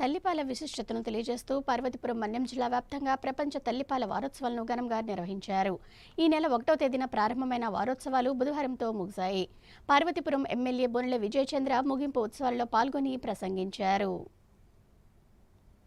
తల్లిపాల విశిష్టతను తెలియజేస్తూ పార్వతీపురం మన్యం జిల్లా వ్యాప్తంగా ప్రపంచ తల్లిపాల వారోత్సవాలను ఘనంగా నిర్వహించారు. ఈ నెల ఒకటో తేదీన ప్రారంభమైన వారోత్సవాలు బుధవారంతో ముగిశాయి. పార్వతీపురం ఎమ్మెల్యే బొనెల విజయచంద్ర ముగింపు ఉత్సవాల్లో పాల్గొని ప్రసంగించారు.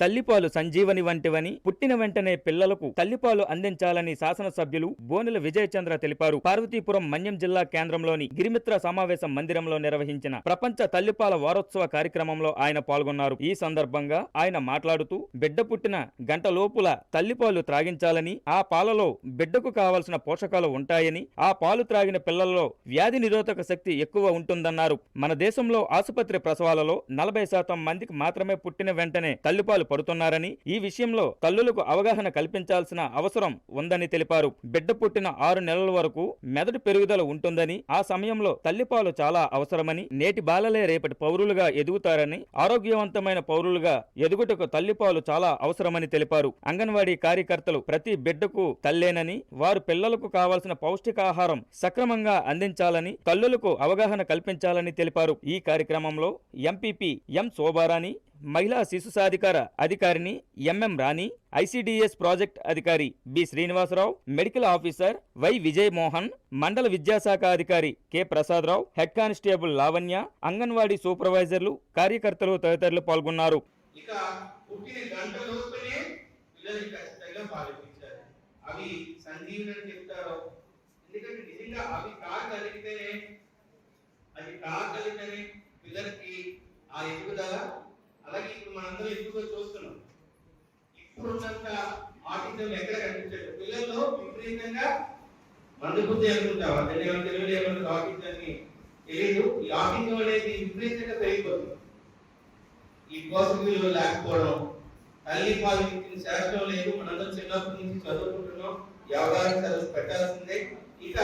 తల్లిపాలు సంజీవని వంటివని పుట్టిన వెంటనే పిల్లలకు తల్లిపాలు అందించాలని శాసనసభ్యులు బోనెల విజయచంద్ర తెలిపారు. పార్వతీపురం మన్యం జిల్లా కేంద్రంలోని గిరిమిత్ర సమావేశం మందిరంలో నిర్వహించిన ప్రపంచ తల్లిపాల వారోత్సవ కార్యక్రమంలో ఆయన పాల్గొన్నారు. ఈ సందర్భంగా ఆయన మాట్లాడుతూ బిడ్డ పుట్టిన గంట లోపుల తల్లిపాలు త్రాగించాలని ఆ పాలలో బిడ్డకు కావలసిన పోషకాలు ఉంటాయని ఆ పాలు త్రాగిన పిల్లల్లో వ్యాధి నిరోధక శక్తి ఎక్కువ ఉంటుందన్నారు. మన దేశంలో ఆసుపత్రి ప్రసవాలలో నలభై శాతం మందికి మాత్రమే పుట్టిన వెంటనే తల్లిపాలు పడుతున్నారని ఈ విషయంలో తల్లులకు అవగాహన కల్పించాల్సిన అవసరం ఉందని తెలిపారు. బిడ్డ పుట్టిన ఆరు నెలల వరకు మెదడు పెరుగుదల ఉంటుందని ఆ సమయంలో తల్లిపాలు చాలా అవసరమని నేటి బాలలే రేపటి పౌరులుగా ఎదుగుతారని ఆరోగ్యవంతమైన పౌరులుగా ఎదుగుటకు తల్లిపాలు చాలా అవసరమని తెలిపారు. అంగన్వాడీ కార్యకర్తలు ప్రతి బిడ్డకు తల్లేనని వారు పిల్లలకు కావాల్సిన పౌష్టికాహారం సక్రమంగా అందించాలని తల్లులకు అవగాహన కల్పించాలని తెలిపారు. ఈ కార్యక్రమంలో ఎంపీపీ ఎం శోభారాణి మహిళా శిశు సాధికార అధికారిని ఎంఎం రాణి ఐసిడిఎస్ ప్రాజెక్ట్ అధికారి B Srinivasarao medical officer Y Vijay Mohan మండల విద్యాశాఖ అధికారి K Prasadarao head constable Lavanya anganwadi సూపర్వైజర్లు కార్యకర్తలు తదితరులు పాల్గొన్నారు. ఇక పుట్టిన ఖచ్చితంగా అవి చెప్తారు. ఎందుకంటే నిజంగా అవి కాగలిగితేనే కాగలిగితేనే పిల్లలకి ఆ ఎదుగుదల అలాగే ఇప్పుడు మనందరం ఎక్కువగా చూస్తున్నాం? ఇప్పుడున్నంత ఆటిజం ఎక్కడ కనిపించదు. పిల్లల్లో విపరీతంగా మందుబుద్ధి అనుకుంటాం అతన్ని ఏమైనా తెలియదు ఏమైనా తెలియదు. ఈ ఆటిజం అనేది విపరీతంగా పెరిగిపోతుంది. ఈ పోషక విలువ లేకపోవడం తల్లి పాలు శాస్త్రం లేదు. మనందరం చిన్నప్పటి నుంచి చదువుకుంటున్నాం. వ్యవహారం చదువు పెట్టాల్సిందే. ఇక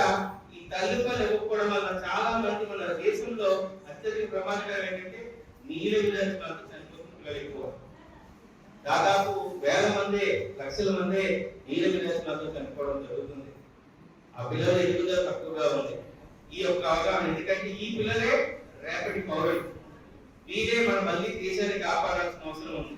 ఈ తల్లి పాలు ఇవ్వకపోవడం వల్ల చాలా మంది మన దేశంలో అత్యధిక ప్రమాదకరం ఏంటంటే నీళ్ళ విధానం చనిపోతున్నారు ఎక్కువ. దాదాపు వేల మంది లక్షల మంది నీళ్ళ విధానంతో చనిపోవడం జరుగుతుంది. ఆ పిల్లల ఎదుగుదల తక్కువగా ఉంది. ఈ యొక్క అవగాహన ఎందుకంటే ఈ పిల్లలే రేపటి పౌరులు. వీరే మనం మళ్ళీ దేశాన్ని కాపాడాల్సిన అవసరం ఉంది.